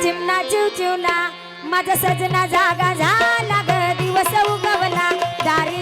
चिमना जीव चिवना माझा सजना जागा झाला ग दिवस उगवला. दारी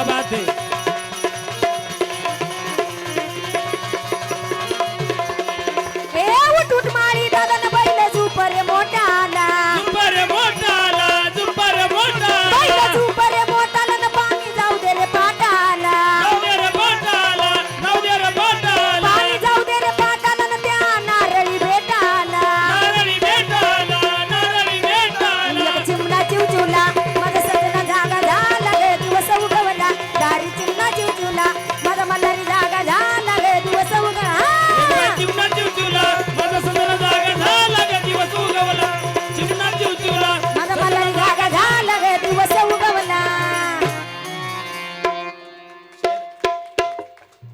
abate.